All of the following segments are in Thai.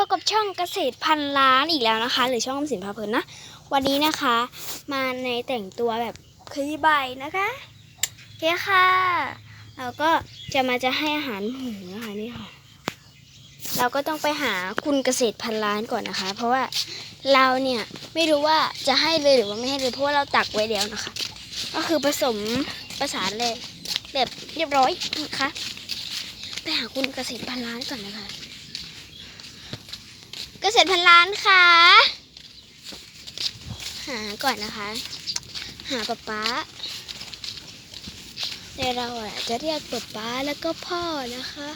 พบกับช่องเกษตรพันล้านอีกแล้วนะคะ หรือช่องอมสินพาเพลินนะวันนี้นะคะ มาในแต่งตัวแบบคลีใบนะคะโอเคค่ะเราก็จะมาจะให้อาหารหมูนะคะนี่ค่ะ เราก็ต้องไปหาคุณเกษตรพันล้านก่อนนะคะ เพราะว่าเราเนี่ยไม่รู้ว่าจะให้เลยหรือว่าไม่ให้เลยเพราะว่าเราตักไว้แล้วนะคะ ก็คือผสมประสานเลยแบบเรียบร้อยนะคะไปหาคุณเกษตรพันล้านก่อนนะคะ เกษตรพันล้านค่ะ หาก่อนนะคะ หาป๊าป๊าแต่เราอะจะเรียกป๊าป๊าแล้วก็พ่อนะคะ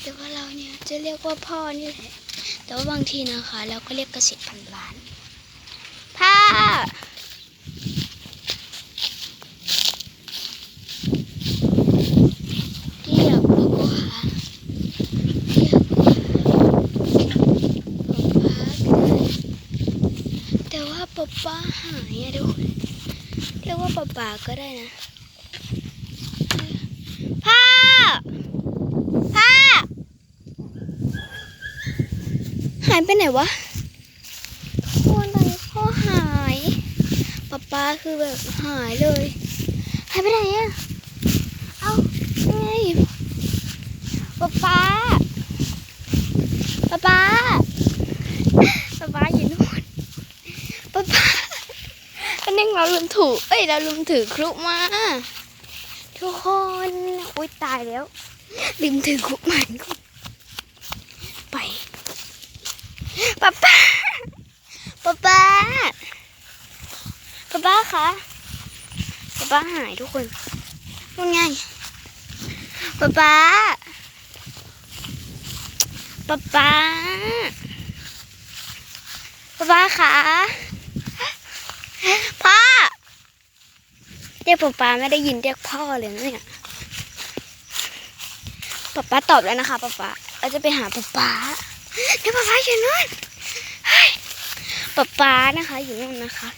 แต่ว่าเราเนี่ยจะเรียกว่าพ่อนี่แหละแต่ว่าบางทีนะคะ เราก็เรียกเกษตรพันล้านพ่อเรียกป๊าป๊าเรียกป๊าป๊าแต่ ว่าป๊าหายอะทุกคนเรียกว่าป๊าป๊าก็ได้นะพ่อพ่อหายไปไหนวะคนตอนนี้พ่อหายป๊าป๊าคือแบบหายเลยหายไปไหนอะเอาไงป๊าป๊าป๊าป๊าป๊าป๊าอยู่นู่นป๊าป๊าอันนึง เราลืมถูเอ้ย เราลืมถือครุมา ทุกคน อุ้ยตายแล้ว ลืมถือครุมันก่อนไปป๊าป๊าป๊าป๊าป๊าป๊าคะป๊าป๊าหายทุกคนพูดไงป๊าป๊าป๊าป๊าป๊าป๊าคะพ่อ เรียกป๊าป๊าไม่ได้ยินเรียกพ่อเลยนะเนี่ยป๊าป๊าตอบแล้วนะคะป๊าป๊าเราจะไปหาป๊าป๊าเดี๋ยวป๊าป๊าอยู่นู่นป๊าป๊านะคะ อยู่นู่นนะคะ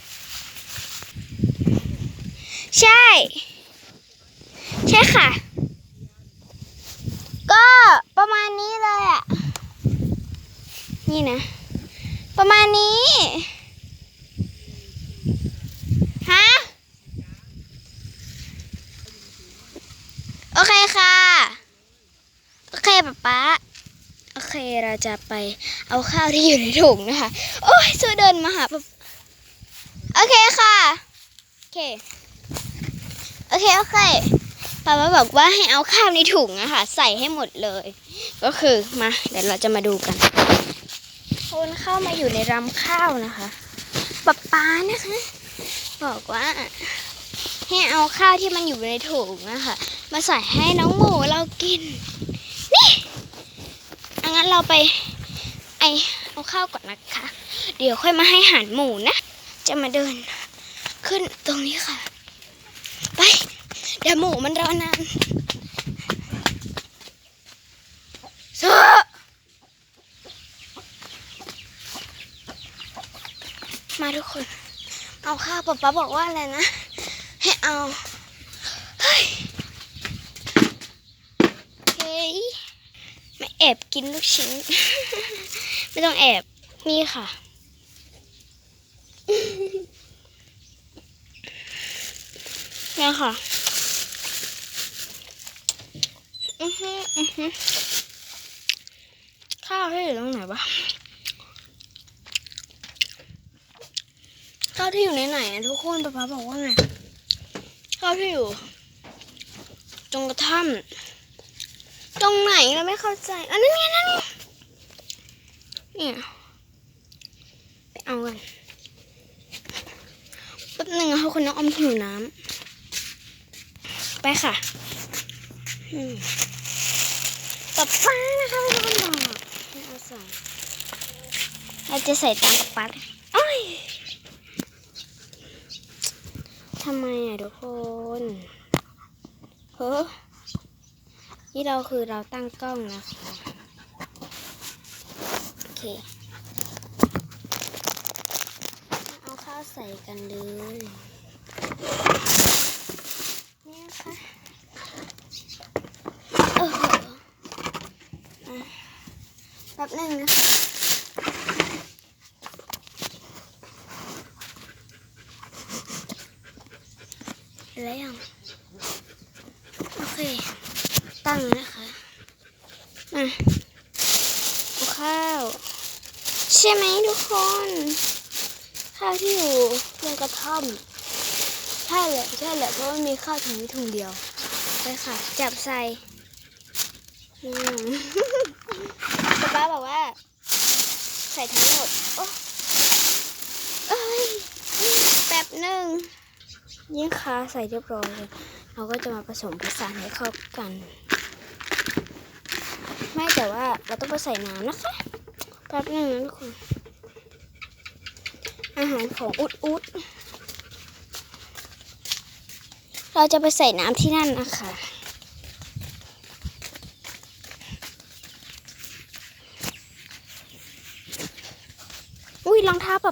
ใช่ ใช่ค่ะ ก็ประมาณนี้เลยอะ นี่นะ ประมาณนี้ ฮะ โอเคค่ะ โอเค ป๊าป๊าโอเคเราจะไปเอาข้าวที่อยู่ในถุงนะคะ โอ้ยช่วยเดินมาหาป๊าโอเคค่ะ โอเค โอเค โอเคป๊าป๊าบอกว่าให้เอาข้าวในถุงอะค่ะ ใส่ให้หมดเลย ก็คือมาเดี๋ยวเราจะมาดูกันคนเข้ามาอยู่ในรำข้าวนะคะป๊าป๊านะคะ บอกว่าให้เอาข้าวที่มันอยู่ในถุงนะคะมาใส่ให้น้องหมูเรากิน เราไป ไอเอาข้าวก่อนนะคะ เดี๋ยวค่อยมาให้อาหารหมูนะ จะมาเดิน ขึ้นตรงนี้ค่ะ ไป เดี๋ยวหมูมันรอนานเสือมาทุกคน เอาข้าวป๊าป๊าบอกว่าอะไรนะ ให้เอา เฮ้ย เฮ้ย แอบกินลูกชิ้น ไม่ต้องแอบนี่ค่ะ เนี่ยค่ะ อือฮึอือฮึข้าวที่อยู่ตรงไหนวะข้าวที่อยู่ในไหนอะทุกคนป๊าป๊าบอกว่าไงข้าวที่อยู่ ตรงกระท่อม ตรงไหนเราไม่เข้าใจอันนั้นไงนั่นไงเนี่ยไปเอากันแป๊บหนึ่งนะคะคุณน้องอมหิวน้ำไปค่ะอืมป๊าป้านะคะไม่ต้องบอกไม่เอาใส่เราจะใส่ตามป๊าป๊าโอ้ยทำไมอะทุกคนเฮ้อ นี่เราคือเราตั้งกล้องนะคะโอเคเอาข้าวใส่กันเลยเนี่ยค่ะโอ้โหแป๊บนึงนะคะแล้วยัโอเค ตั้งนะคะมาเอาข้าว ใช่ไหมทุกคน ข้าวที่อยู่ในกระท่อมใช่แหละใช่แหละเพราะมันมีข้าวถุงนี้ถุงเดียวไปค่ะ จับใส่ป๊าป๊าบอกว่า ใส่ทั้งหมดโอ้เอ้ยแป๊บหนึ่งยิ่งค้าใส่เรียบร้อยเลยเราก็จะมาผสมผสานให้เข้ากัน ไม่แต่ว่าเราต้องไปใส่น้ำนะคะแป๊บหนึ่งนะทุกคนอาหารของอุดอุดเราจะไปใส่น้ำที่นั่นนะคะอุ้ยรองเท้าป๊า